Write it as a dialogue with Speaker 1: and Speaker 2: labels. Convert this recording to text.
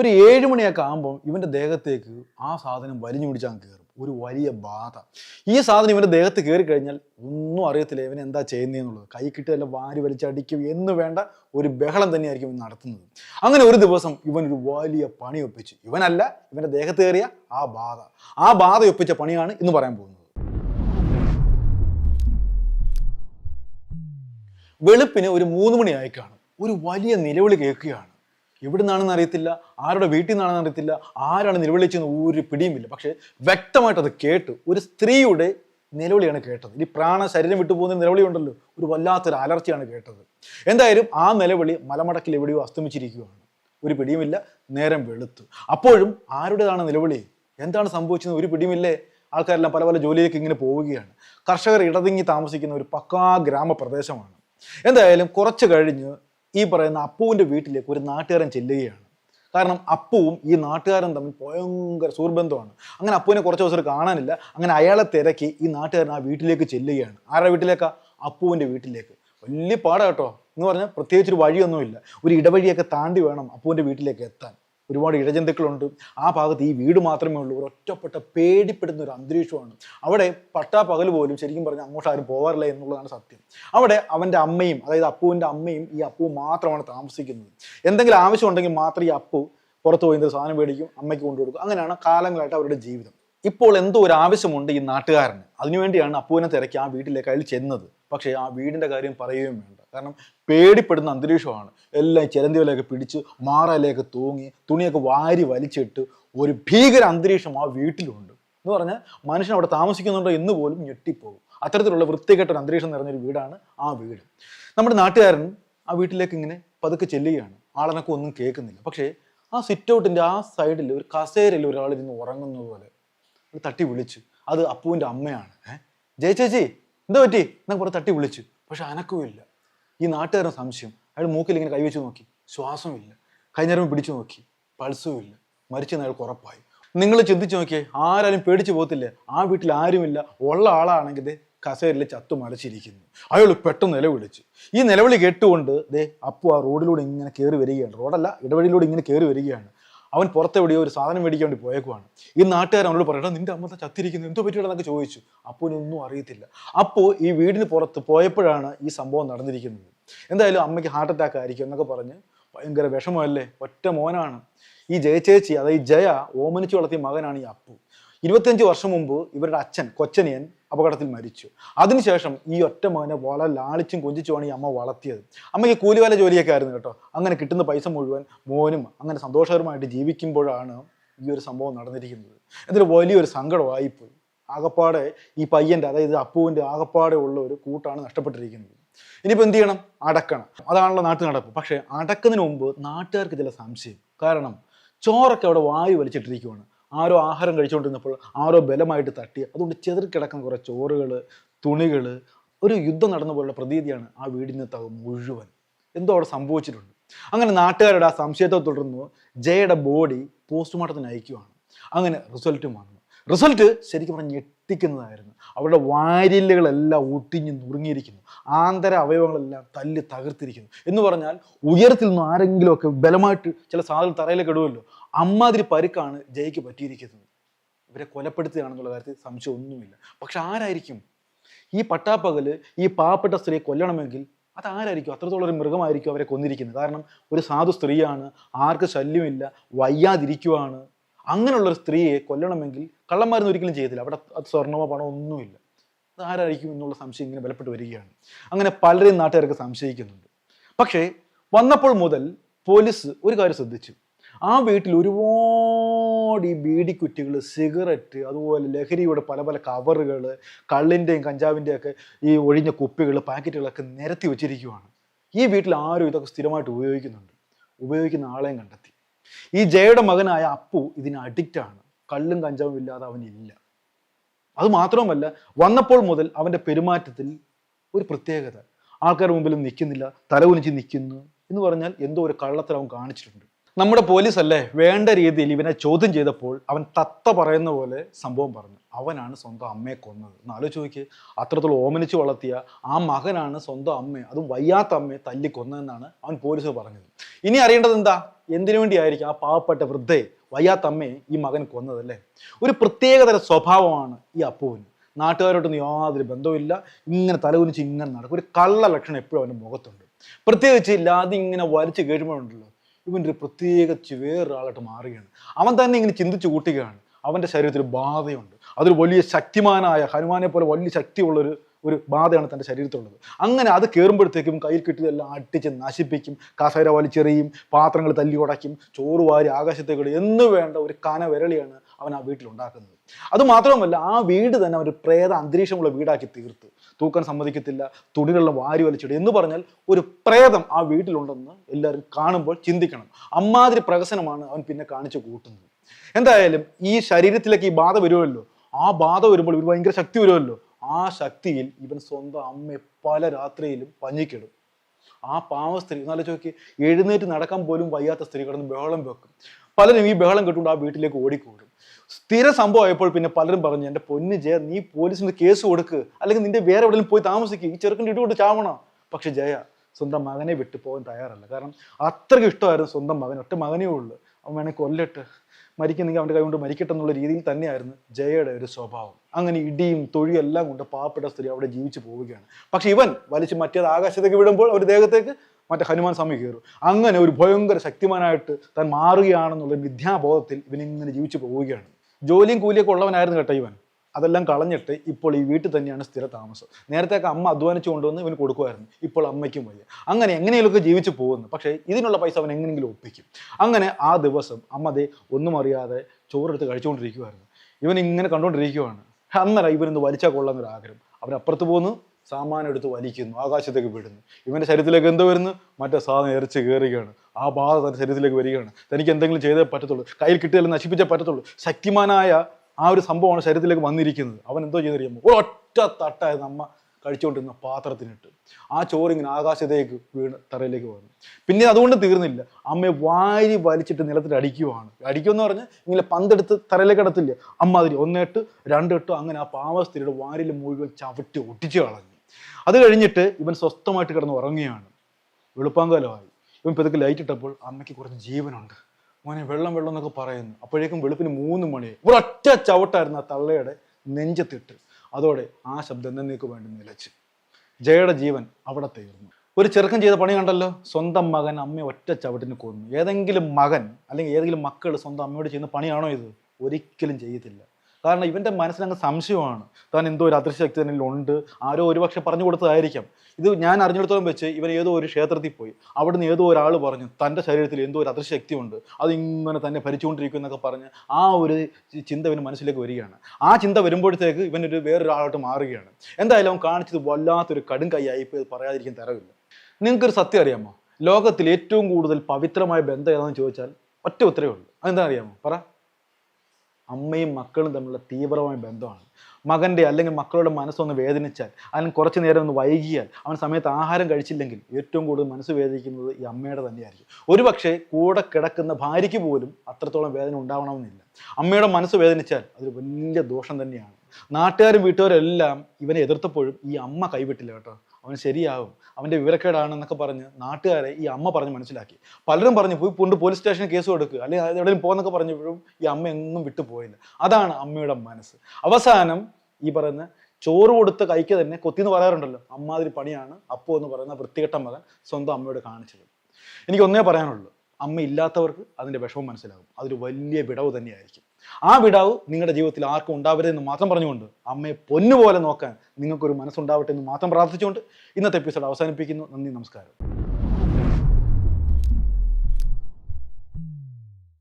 Speaker 1: ഒരു ഏഴ് മണിയൊക്കെ ആകുമ്പോൾ ഇവന്റെ ദേഹത്തേക്ക് ആ സാധനം വലിഞ്ഞു പിടിച്ചാൽ കയറും ഒരു വലിയ ബാധ. ഈ സാധനം ഇവന്റെ ദേഹത്ത് കയറി കഴിഞ്ഞാൽ ഒന്നും അറിയത്തില്ല ഇവൻ എന്താ ചെയ്യുന്നതെന്നുള്ളത് കൈ കിട്ടിയല്ല വാരി വലിച്ചടിക്കും എന്ന് വേണ്ട ഒരു ബഹളം തന്നെയായിരിക്കും ഇവൻ നടത്തുന്നത്. അങ്ങനെ ഒരു ദിവസം ഇവൻ ഒരു വലിയ പണി ഒപ്പിച്ചു. ഇവനല്ല ഇവന്റെ ദേഹത്ത് കയറിയ ആ ബാധ. ആ ബാധ ഒപ്പിച്ച പണിയാണ് ഇന്ന് പറയാൻ പോകുന്നത്. വെളുപ്പിന് ഒരു മൂന്ന് മണിയായി കാണും. ഒരു വലിയ നിലവിളി കേൾക്കുകയാണ്. എവിടെ നിന്നാണെന്ന് അറിയത്തില്ല ആരുടെ വീട്ടിൽ നിന്നാണെന്ന് അറിയത്തില്ല ആരാണ് നിലവിളിച്ചെന്ന് ഒരു പിടിയുമില്ല. പക്ഷേ വ്യക്തമായിട്ട് അത് കേട്ട് ഒരു സ്ത്രീയുടെ നിലവിളിയാണ് കേട്ടത്. ഇനി പ്രാണ ശരീരം വിട്ടുപോകുന്ന നിലവിളി ഉണ്ടല്ലോ ഒരു വല്ലാത്തൊരു അലർച്ചയാണ് കേട്ടത്. എന്തായാലും ആ നിലവിളി മലമടക്കിൽ എവിടെയോ അസ്തമിച്ചിരിക്കുകയാണ്. ഒരു പിടിയുമില്ല നേരം വെളുത്തു. അപ്പോഴും ആരുടേതാണ് നിലവിളി? എന്താണ് സംഭവിച്ചത് ഒരു പിടിയുമില്ലേ? ആൾക്കാരെല്ലാം പല പല ജോലിയിലേക്ക് ഇങ്ങനെ പോവുകയാണ്. കർഷകർ ഇടതിങ്ങി താമസിക്കുന്ന ഒരു പക്കാ ഗ്രാമപ്രദേശമാണ്. എന്തായാലും കുറച്ച് കഴിഞ്ഞ് ഈ പറയുന്ന അപ്പുവിന്റെ വീട്ടിലേക്ക് ഒരു നാട്ടുകാരൻ ചെല്ലുകയാണ്. കാരണം അപ്പുവും ഈ നാട്ടുകാരൻ തമ്മിൽ ഭയങ്കര സുഹൃബന്ധമാണ് അങ്ങനെ അപ്പുവിനെ കുറച്ച് ദിവസം കാണാനില്ല. അങ്ങനെ അയാളെ തിരക്കി ഈ നാട്ടുകാരൻ ആ വീട്ടിലേക്ക് ചെല്ലുകയാണ്. ആരുടെ വീട്ടിലേക്കാ? അപ്പുവിന്റെ വീട്ടിലേക്ക്. വലിയ പാടാ കേട്ടോ. എന്ന് പറഞ്ഞാൽ പ്രത്യേകിച്ച് ഒരു വഴിയൊന്നുമില്ല. ഒരു ഇടവഴിയൊക്കെ താണ്ടി വേണം അപ്പുവിന്റെ വീട്ടിലേക്ക് എത്താൻ. ഒരുപാട് ഇഴജന്തുക്കളുണ്ട്. ആ ഭാഗത്ത് ഈ വീട് മാത്രമേ ഉള്ളൂ. ഒരു ഒറ്റപ്പെട്ട പേടിപ്പെടുന്ന ഒരു അന്തരീക്ഷമാണ്. അവിടെ പട്ടാ പകൽ പോലും ശരിക്കും പറഞ്ഞാൽ അങ്ങോട്ട് ആരും പോകാറില്ല എന്നുള്ളതാണ് സത്യം. അവിടെ അവന്റെ അമ്മയും അതായത് അപ്പുവിന്റെ അമ്മയും ഈ അപ്പുവും മാത്രമാണ് താമസിക്കുന്നത്. എന്തെങ്കിലും ആവശ്യമുണ്ടെങ്കിൽ മാത്രം ഈ അപ്പു പുറത്തു പോയി എന്തൊരു സാധനം മേടിക്കും അമ്മയ്ക്ക് കൊണ്ടുകൊടുക്കും അങ്ങനെയാണ് കാലങ്ങളായിട്ട് അവരുടെ ജീവിതം. ഇപ്പോൾ എന്തോ ഒരു ആവശ്യമുണ്ട് ഈ നാട്ടുകാരന്. അതിനുവേണ്ടിയാണ് അപ്പുവിനെ തിരക്കി ആ വീട്ടിലേക്ക് അയാൾ ചെന്നത്. പക്ഷേ ആ വീടിന്റെ കാര്യം പറയുകയും വേണ്ട. കാരണം പേടിപ്പെടുന്ന അന്തരീക്ഷമാണ്. എല്ലാം ചിലന്തി വലയൊക്കെ പിടിച്ച് മാറയിലേക്ക് തൂങ്ങി തുണിയൊക്കെ വാരി വലിച്ചിട്ട് ഒരു ഭീകര അന്തരീക്ഷം ആ വീട്ടിലുണ്ട്. എന്ന് പറഞ്ഞാൽ മനുഷ്യൻ അവിടെ താമസിക്കുന്നുണ്ടോ എന്ന് പോലും ഞെട്ടിപ്പോകും. അത്തരത്തിലുള്ള വൃത്തികെട്ട ഒരു അന്തരീക്ഷം നിറഞ്ഞൊരു വീടാണ് ആ വീട്. നമ്മുടെ നാട്ടുകാരൻ ആ വീട്ടിലേക്ക് ഇങ്ങനെ പതുക്കെ ചെല്ലുകയാണ്. ആളനൊക്കെ ഒന്നും കേൾക്കുന്നില്ല. പക്ഷേ ആ സിറ്റ് ഔട്ടിന്റെ ആ സൈഡിൽ ഒരു കസേരയിൽ ഒരാൾ ഇരുന്ന് ഉറങ്ങുന്നത് പോലെ ഒരു തട്ടി വിളിച്ചു അത് അപ്പുവിന്റെ അമ്മയാണ്. ഏഹ് ജയ ചേച്ചി എന്താ പറ്റി? എന്നൊക്കെ പറഞ്ഞ് തട്ടി വിളിച്ചു. പക്ഷെ അനക്കവുമില്ല ഈ നാട്ടുകാരൻ സംശയം. അയാൾ മൂക്കിൽ ഇങ്ങനെ കൈവച്ച് നോക്കി. ശ്വാസമില്ല. കൈനേരം പിടിച്ചു നോക്കി. പൾസും ഇല്ല മരിച്ചെന്ന് അയാൾക്ക് ഉറപ്പായി. നിങ്ങൾ ചിന്തിച്ചു നോക്കിയേ ആരാലും പേടിച്ചു പോകത്തില്ല. ആ വീട്ടിൽ ആരുമില്ല. ഉള്ള ആളാണെങ്കിൽ കസേരയിൽ ചത്തു മലച്ചിരിക്കുന്നു. അയാൾ പെട്ടെന്ന് നിലവിളിച്ചു. ഈ നിലവിളി കേട്ടുകൊണ്ട് ദേ അപ്പു ആ റോഡിലൂടെ ഇങ്ങനെ കയറി വരികയാണ്. റോഡല്ല ഇടവഴിയിലൂടെ ഇങ്ങനെ കയറി വരികയാണ്. അവൻ പുറത്തെവിടെയോ ഒരു സാധനം മേടിക്കാൻ പോയേക്കുവാണ്. ഈ നാട്ടുകാരൻ അവനോട് പറയണം നിന്റെ അമ്മ ചത്തിരിക്കുന്നു? എന്തോ പറ്റിയിട്ടെന്നൊക്കെ ചോദിച്ചു. ഒന്നും അറിയത്തില്ല. അപ്പോൾ ഈ വീടിന് പുറത്ത് പോയപ്പോഴാണ് ഈ സംഭവം നടന്നിരിക്കുന്നത്. എന്തായാലും അമ്മയ്ക്ക് ഹാർട്ട് അറ്റാക്ക് ആയിരിക്കും എന്നൊക്കെ പറഞ്ഞ് ഭയങ്കര വിഷമമല്ലേ? ഒറ്റ മോനാണ്. ഈ ജയചേച്ചി അതായത് ജയ ഓമനിച്ചു വളർത്തിയ മകനാണ് ഈ അപ്പു. ഇരുപത്തിയഞ്ച് വർഷം മുമ്പ് ഇവരുടെ അച്ഛൻ കൊച്ചനിയൻ അപകടത്തിൽ മരിച്ചു. അതിനുശേഷം ഈ ഒറ്റ മകനെ വളരെ ലാളിച്ചും കൊഞ്ചിച്ചുമാണ് ഈ അമ്മ വളർത്തിയത്. അമ്മയ്ക്ക് കൂലിവേല ജോലിയൊക്കെ ആയിരുന്നു കേട്ടോ. അങ്ങനെ കിട്ടുന്ന പൈസ മുഴുവൻ മോനും അങ്ങനെ സന്തോഷകരമായിട്ട് ജീവിക്കുമ്പോഴാണ് ഈ ഒരു സംഭവം നടന്നിരിക്കുന്നത്. എന്നിട്ട് വലിയൊരു സങ്കടമായിപ്പോയി. ആകപ്പാടെ ഈ പയ്യന്റെ അതായത് അപ്പുവിന്റെ ആകപ്പാടെ ഉള്ള ഒരു കൂട്ടാണ് നഷ്ടപ്പെട്ടിരിക്കുന്നത്. ഇനിയിപ്പോൾ എന്ത് ചെയ്യണം? അടക്കണം. അതാണല്ലോ നാട്ടിൽ നടപ്പ്. പക്ഷേ അടക്കുന്നതിന് മുമ്പ് നാട്ടുകാർക്ക് ചില സംശയം. കാരണം ചോറൊക്കെ അവിടെ വായു വലിച്ചിട്ടിരിക്കുവാണ്. ആരോ ആഹാരം കഴിച്ചുകൊണ്ടിരുന്നപ്പോൾ ആരോ ബലമായിട്ട് തട്ടി. അതുകൊണ്ട് ചെതറിക്കിടക്കുന്ന കുറേ ചോറുകൾ തുണികൾ ഒരു യുദ്ധം നടന്ന പോലുള്ള പ്രതീതിയാണ് ആ വീടിന് തക മുഴുവൻ. എന്തോ അവിടെ സംഭവിച്ചിട്ടുണ്ട്. അങ്ങനെ നാട്ടുകാരുടെ ആ സംശയത്തെ തുടർന്ന് ജയയുടെ ബോഡി പോസ്റ്റ്മോർട്ടത്തിന് അയക്കുവാണ് അങ്ങനെ റിസൾട്ടും വന്നു. റിസൾട്ട് ശരിക്കും പറഞ്ഞാൽ ഞെട്ടിക്കുന്നതായിരുന്നു. അവരുടെ വാരില്ലുകളെല്ലാം ഒട്ടിഞ്ഞ് നുറുങ്ങിയിരിക്കുന്നു. ആന്തര അവയവങ്ങളെല്ലാം തല്ലി തകർത്തിരിക്കുന്നു. എന്ന് പറഞ്ഞാൽ ഉയരത്തിൽ നിന്ന് ആരെങ്കിലുമൊക്കെ ബലമായിട്ട് ചില സാധനം തറയിലേക്ക് ഇടുമല്ലോ അമ്മാതിരി പരുക്കാണ് ജയ്ക്ക് പറ്റിയിരിക്കുന്നത്. ഇവരെ കൊലപ്പെടുത്തുകയാണെന്നുള്ള കാര്യത്തിൽ സംശയം ഒന്നുമില്ല പക്ഷെ ആരായിരിക്കും? ഈ പട്ടാപ്പകൽ ഈ പാവപ്പെട്ട സ്ത്രീയെ കൊല്ലണമെങ്കിൽ അതാരായിരിക്കും? അത്രത്തോളം ഒരു മൃഗമായിരിക്കും അവരെ കൊന്നിരിക്കുന്നത്. കാരണം ഒരു സാധു സ്ത്രീയാണ് ആർക്ക് ശല്യമില്ല വയ്യാതിരിക്കുവാണ്. അങ്ങനെയുള്ള ഒരു സ്ത്രീയെ കൊല്ലണമെങ്കിൽ കള്ളന്മാരൊന്നും ഒരിക്കലും ചെയ്തില്ല അവിടെ അത് സ്വർണമോ പണമോ ഒന്നുമില്ല. അത് ആരായിരിക്കും എന്നുള്ള സംശയം ഇങ്ങനെ ബലപ്പെട്ട് വരികയാണ്. അങ്ങനെ പലരെയും നാട്ടുകാർക്ക് സംശയിക്കുന്നുണ്ട്. പക്ഷേ വന്നപ്പോൾ മുതൽ പോലീസ് ഒരു കാര്യം ശ്രദ്ധിച്ചു. ആ വീട്ടിൽ ഒരുപാട് ഈ ബീഡിക്കുറ്റികൾ സിഗരറ്റ് അതുപോലെ ലഹരിയുടെ പല പല കവറുകൾ കള്ളിന്റെയും കഞ്ചാവിന്റെയും ഒക്കെ ഈ ഒഴിഞ്ഞ കുപ്പികൾ പാക്കറ്റുകളൊക്കെ നിരത്തി വെച്ചിരിക്കുവാണ്. ഈ വീട്ടിൽ ആരും ഇതൊക്കെ സ്ഥിരമായിട്ട് ഉപയോഗിക്കുന്നുണ്ട്. ഉപയോഗിക്കുന്ന ആളെയും കണ്ടെത്തി. ഈ ജയയുടെ മകനായ അപ്പു ഇതിന് അഡിക്റ്റ് ആണ്. കള്ളും കഞ്ചാവും ഇല്ലാതെ അവനില്ല അത് മാത്രവുമല്ല വന്നപ്പോൾ മുതൽ അവന്റെ പെരുമാറ്റത്തിൽ ഒരു പ്രത്യേകത. ആൾക്കാരുടെ മുമ്പിൽ നിൽക്കുന്നില്ല തലകുനിച്ച് നിൽക്കുന്നു എന്ന് പറഞ്ഞാൽ എന്തോ ഒരു കള്ളത്തരം അവൻ കാണിച്ചിട്ടുണ്ട്. നമ്മുടെ പോലീസ് അല്ലേ വേണ്ട രീതിയിൽ ഇവനെ ചോദ്യം ചെയ്തപ്പോൾ അവൻ തത്ത പറയുന്ന പോലെ സംഭവം പറഞ്ഞു. അവനാണ് സ്വന്തം അമ്മയെ കൊന്നത്. എന്നാലോ ചോദിക്ക് അത്രത്തോളം ഓമനിച്ച് വളർത്തിയ ആ മകനാണ് സ്വന്തം അമ്മയെ അതും വയ്യാത്ത അമ്മയെ തല്ലി കൊന്നതെന്നാണ് അവൻ പോലീസ് പറഞ്ഞത്. ഇനി അറിയേണ്ടത് എന്താ? എന്തിനു വേണ്ടിയായിരിക്കും ആ പാവപ്പെട്ട വൃദ്ധയെ വയ്യാത്ത അമ്മയെ ഈ മകൻ കൊന്നതല്ലേ? ഒരു പ്രത്യേകതര സ്വഭാവമാണ് ഈ അപ്പുവിന്. നാട്ടുകാരോട്ടൊന്നും യാതൊരു ബന്ധവുമില്ല ഇങ്ങനെ തലകുനിച്ച് ഇങ്ങനെ നടക്കും. ഒരു കള്ള ലക്ഷണം എപ്പോഴും അവന്റെ മുഖത്തുണ്ട്. പ്രത്യേകിച്ച് ഇല്ലാതെ ഇങ്ങനെ വലിച്ചു കയറുമ്പോഴുണ്ടല്ലോ ഇവന്റെ ഒരു പ്രത്യേകിച്ച് വേറൊരാളായിട്ട് മാറുകയാണ്. അവൻ തന്നെ ഇങ്ങനെ ചിന്തിച്ചു കൂട്ടുകയാണ്. അവന്റെ ശരീരത്തിൽ ബാധയുണ്ട്. അതൊരു വലിയ ശക്തിമാനായ ഹനുമാനെ പോലെ വലിയ ശക്തിയുള്ളൊരു ഒരു ബാധയാണ് തന്റെ ശരീരത്തിലുള്ളത്. അങ്ങനെ അത് കയറുമ്പോഴത്തേക്കും കയ്യിൽ കിട്ടിയതെല്ലാം അടിച്ച് നശിപ്പിക്കും. കസേര വലിച്ചെറിയും. പാത്രങ്ങൾ തല്ലി ഉടയ്ക്കും. ചോറ് വാരി ആകാശത്തേക്ക് എന്ന് വേണ്ട ഒരു കന വിരളിയാണ് അവൻ ആ വീട്ടിലുണ്ടാക്കുന്നത്. അത് മാത്രമല്ല ആ വീട് തന്നെ ഒരു പ്രേത അന്തരീക്ഷമുള്ള വീടാക്കി തീർത്ത്. തൂക്കാൻ സമ്മതിക്കത്തില്ല തുണികളിലും വാരി വലിച്ചിടും എന്ന് പറഞ്ഞാൽ ഒരു പ്രേതം ആ വീട്ടിലുണ്ടെന്ന് എല്ലാവരും കാണുമ്പോൾ ചിന്തിക്കണം. അമ്മാതിരി പ്രകസനമാണ് അവൻ പിന്നെ കാണിച്ചു കൂട്ടുന്നത്. എന്തായാലും ഈ ശരീരത്തിലേക്ക് ഈ ബാധ വരുമല്ലോ. ആ ബാധ വരുമ്പോൾ ഇവർ ഭയങ്കര ശക്തി വരുമല്ലോ. ആ ശക്തിയിൽ ഇവൻ സ്വന്തം അമ്മയെ പല രാത്രിയിലും പഞ്ഞിക്കിടും. ആ പാവ സ്ത്രീ എന്നാലും ചോദിക്ക് എഴുന്നേറ്റ് നടക്കാൻ പോലും വയ്യാത്ത സ്ത്രീ കിടന്ന് ബഹളം വെക്കും. പലരും ഈ ബഹളം കെട്ടുകൊണ്ട് ആ വീട്ടിലേക്ക് ഓടിക്കൂടും. സ്ഥിര സംഭവമായപ്പോൾ പിന്നെ പലരും പറഞ്ഞു എന്റെ പൊന്ന് ജയ നീ പോലീസിന് കേസ് കൊടുക്ക്. അല്ലെങ്കിൽ നിന്റെ വേറെ എവിടെയെങ്കിലും പോയി താമസിക്കുക ഈ ചെറുക്കന്റെ ഇട്ടുകൊണ്ട് ചാവണം? പക്ഷെ ജയ സ്വന്തം മകനെ വിട്ടു പോകാൻ തയ്യാറല്ല. കാരണം അത്രയ്ക്ക് ഇഷ്ടമായിരുന്നു സ്വന്തം മകൻ ഒറ്റ മകനേ ഉള്ളൂ. അവൻ വേണേൽ കൊല്ലട്ട്. മരിക്കുന്നെങ്കിൽ അവന്റെ കൈ കൊണ്ട് മരിക്കട്ടെ എന്നുള്ള രീതിയിൽ തന്നെയായിരുന്നു ജയയുടെ ഒരു സ്വഭാവം. അങ്ങനെ ഇടിയും തൊഴിയും എല്ലാം കൊണ്ട് പാവപ്പെട്ട സ്ത്രീ അവിടെ ജീവിച്ചു പോവുകയാണ്. പക്ഷെ ഇവൻ വലിച്ച് മറ്റേത് ആകാശത്തേക്ക് വിടുമ്പോൾ ഒരു ദേഹത്തേക്ക് മറ്റേ ഹനുമാൻ സ്വാമി കയറും. അങ്ങനെ ഒരു ഭയങ്കര ശക്തിമാനായിട്ട് താൻ മാറുകയാണെന്നുള്ള മിഥ്യാബോധത്തിൽ ഇവൻ ഇങ്ങനെ ജീവിച്ചു പോവുകയാണ്. ജോലിയും കൂലിയൊക്കെ ഉള്ളവനായിരുന്നു കേട്ടോ ഇവൻ. അതെല്ലാം കളഞ്ഞിട്ട് ഇപ്പോൾ ഈ വീട്ടിൽ തന്നെയാണ് സ്ഥിര താമസം. നേരത്തെയൊക്കെ അമ്മ അധ്വാനിച്ചു കൊണ്ടുവന്ന് ഇവന് കൊടുക്കുമായിരുന്നു. ഇപ്പോൾ അമ്മയ്ക്കും വയ്യ. അങ്ങനെ എങ്ങനെയൊക്കെ ജീവിച്ചു പോകുന്നു. പക്ഷേ ഇതിനുള്ള പൈസ അവൻ എങ്ങനെയെങ്കിലും ഒപ്പിക്കും. അങ്ങനെ ആ ദിവസം അമ്മ ദേ ഒന്നും അറിയാതെ ചോറെടുത്ത് കഴിച്ചുകൊണ്ടിരിക്കുമായിരുന്നു ഇവൻ ഇങ്ങനെ കണ്ടുകൊണ്ടിരിക്കുവാണ് അന്നേരം ഇവനൊന്ന് വലിച്ചാൽ കൊള്ളാമെന്നൊരു ആഗ്രഹം അവൻ അപ്പുറത്ത് പോകുന്നു സാമാനം എടുത്ത് വലിക്കുന്നു ആകാശത്തേക്ക് വിടുന്നു. ഇവന്റെ ശരീരത്തിലേക്ക് എന്തോ വരുന്നു? മറ്റേ സാധനം എറിച്ച് കയറുകയാണ്. ആ ബാധ തന്റെ ശരീരത്തിലേക്ക് വരികയാണ്. തനിക്ക് എന്തെങ്കിലും ചെയ്തേ പറ്റത്തുള്ളൂ. കയ്യിൽ കിട്ടിയാലും നശിപ്പിച്ചേ പറ്റത്തുള്ളൂ. ശക്തിമാനായ ആ ഒരു സംഭവമാണ് ശരീരത്തിലേക്ക് വന്നിരിക്കുന്നത്. അവൻ എന്തോ ചെയ്തറിയുമ്പോൾ ഒരൊറ്റ തട്ടായ നമ്മ കഴിച്ചുകൊണ്ടിരുന്ന പാത്രത്തിനിട്ട് ആ ചോറിങ്ങനെ ആകാശത്തേക്ക് വീണ് തറയിലേക്ക് വന്നു പിന്നെ അതുകൊണ്ട് തീർന്നില്ല. അമ്മയെ വാരി വലിച്ചിട്ട് നിലത്തിൽ അടിക്കുവാണ്. അടിക്കുമെന്ന് പറഞ്ഞ് ഇങ്ങനെ പന്തെടുത്ത് തറയിലേക്ക് കിടത്തില്ല അമ്മ അതിൽ ഒന്നെട്ട് രണ്ടെട്ടോ അങ്ങനെ ആ പാവസ്ഥയുടെ വാരിൽ മുഴുവൻ ചവിട്ടി ഒട്ടിച്ചു കളഞ്ഞു. അത് കഴിഞ്ഞിട്ട് ഇവൻ സ്വസ്ഥമായിട്ട് കിടന്ന് ഉറങ്ങുകയാണ്. വെളുപ്പാങ്കാലമായി. ഇവൻ പെതുക്കെ ലൈറ്റ് ഇട്ടപ്പോൾ അമ്മയ്ക്ക് കുറച്ച് ജീവനുണ്ട്. മോനെ വെള്ളം വെള്ളം എന്നൊക്കെ പറയുന്നു. അപ്പോഴേക്കും വെളുപ്പിന് മൂന്ന് മണി ഒരൊറ്റ ചവിട്ടായിരുന്നു ആ തള്ളയുടെ നെഞ്ചത്തിട്ട്. അതോടെ ആ ശബ്ദം എന്നേക്ക് വേണ്ടി നിലച്ച്. ജയയുടെ ജീവൻ അവിടെ തീർന്നു. ഒരു ചെറുക്കൻ ചെയ്ത പണി കണ്ടല്ലോ? സ്വന്തം മകൻ അമ്മയെ ഒറ്റ ചവിട്ടിന് കൊന്നു. ഏതെങ്കിലും മകൻ അല്ലെങ്കിൽ ഏതെങ്കിലും മക്കൾ സ്വന്തം അമ്മയോട് ചെയ്യുന്ന പണിയാണോ ഇത്? ഒരിക്കലും ചെയ്യത്തില്ല. കാരണം ഇവന്റെ മനസ്സിലങ്ങ് സംശയമാണ്. താൻ എന്തോ ഒരു അദൃശ്യശക്തി ഉണ്ട്. ആരോ ഒരുപക്ഷെ പറഞ്ഞു കൊടുത്തതായിരിക്കാം. ഇത് ഞാൻ അറിഞ്ഞിടത്തോളം വെച്ച് ഇവൻ ഏതോ ഒരു ക്ഷേത്രത്തിൽ പോയി. അവിടെ നിന്ന് ഏതോ ഒരാൾ പറഞ്ഞു തന്റെ ശരീരത്തിൽ എന്തോ ഒരു അദൃശ്യശക്തി ഉണ്ട് അതിങ്ങനെ തന്നെ ഭരിച്ചുകൊണ്ടിരിക്കും എന്നൊക്കെ പറഞ്ഞ് ആ ഒരു ചിന്ത ഇവന് മനസ്സിലേക്ക് വരികയാണ്. ആ ചിന്ത വരുമ്പോഴത്തേക്ക് ഇവനൊരു വേറൊരാളോട്ട് മാറുകയാണ്. എന്തായാലും അവൻ കാണിച്ചത് വല്ലാത്തൊരു കടും കൈയായി പറയാതിരിക്കാൻ തരവില്ല. നിങ്ങൾക്കൊരു സത്യം അറിയാമോ? ലോകത്തിൽ ഏറ്റവും കൂടുതൽ പവിത്രമായ ബന്ധം ഏതാണെന്ന് ചോദിച്ചാൽ ഒറ്റ ഉത്തരവേ ഉള്ളൂ. അതെന്താ അറിയാമോ? പറ. അമ്മയും മക്കളും തമ്മിലുള്ള തീവ്രമായ ബന്ധമാണ്. മകന്റെ അല്ലെങ്കിൽ മക്കളുടെ മനസ്സൊന്ന് വേദനിച്ചാൽ അല്ലെങ്കിൽ കുറച്ച് നേരം ഒന്ന് വൈകിയാൽ അവൻ സമയത്ത് ആഹാരം കഴിച്ചില്ലെങ്കിൽ ഏറ്റവും കൂടുതൽ മനസ്സ് വേദനിക്കുന്നത് ഈ അമ്മയുടെ തന്നെയായിരിക്കും. ഒരുപക്ഷെ കൂടെ കിടക്കുന്ന ഭാര്യയ്ക്ക് പോലും അത്രത്തോളം വേദന ഉണ്ടാവണമെന്നില്ല. അമ്മയുടെ മനസ്സ് വേദനിച്ചാൽ അതൊരു വലിയ ദോഷം തന്നെയാണ്. നാട്ടുകാരും വീട്ടുകാരും എല്ലാം ഇവനെ എതിർത്തപ്പോഴും ഈ അമ്മ കൈവിട്ടില്ല കേട്ടോ. അവൻ ശരിയാവും. അവന്റെ വിവരക്കേടാണെന്നൊക്കെ പറഞ്ഞ് നാട്ടുകാരെ ഈ അമ്മ പറഞ്ഞ് മനസ്സിലാക്കി. പലരും പറഞ്ഞു പോയി പൊണ്ട് പോലീസ് സ്റ്റേഷനിൽ കേസ് കൊടുക്കുക അല്ലെങ്കിൽ എവിടെയും പോകുന്നൊക്കെ പറഞ്ഞപ്പോഴും ഈ അമ്മ എങ്ങും വിട്ടു പോയില്ല. അതാണ് അമ്മയുടെ മനസ്സ്. അവസാനം ഈ പറയുന്ന ചോറ് കൊടുത്ത കൈക്ക് തന്നെ കൊത്തിന്ന് പറയാറുണ്ടല്ലോ അമ്മാതിരി പണിയാണ് അപ്പോ എന്ന് പറയുന്ന വൃത്തികെട്ട മകൻ സ്വന്തം അമ്മയോട് കാണിച്ചത്. എനിക്ക് ഒന്നേ പറയാനുള്ളൂ അമ്മ ഇല്ലാത്തവർക്ക് അതിന്റെ വിഷമം മനസ്സിലാകും. അതൊരു വലിയ വിടവ് തന്നെയായിരിക്കും. ആ വിടാവ് നിങ്ങളുടെ ജീവിതത്തിൽ ആർക്കും ഉണ്ടാവരുതെന്ന് മാത്രം പറഞ്ഞുകൊണ്ട് അമ്മയെ പൊന്നുപോലെ നോക്കാൻ നിങ്ങൾക്കൊരു മനസ്സുണ്ടാവട്ടെ എന്ന് മാത്രം പ്രാർത്ഥിച്ചുകൊണ്ട് ഇന്നത്തെ എപ്പിസോഡ് അവസാനിപ്പിക്കുന്നു. നന്ദി നമസ്കാരം.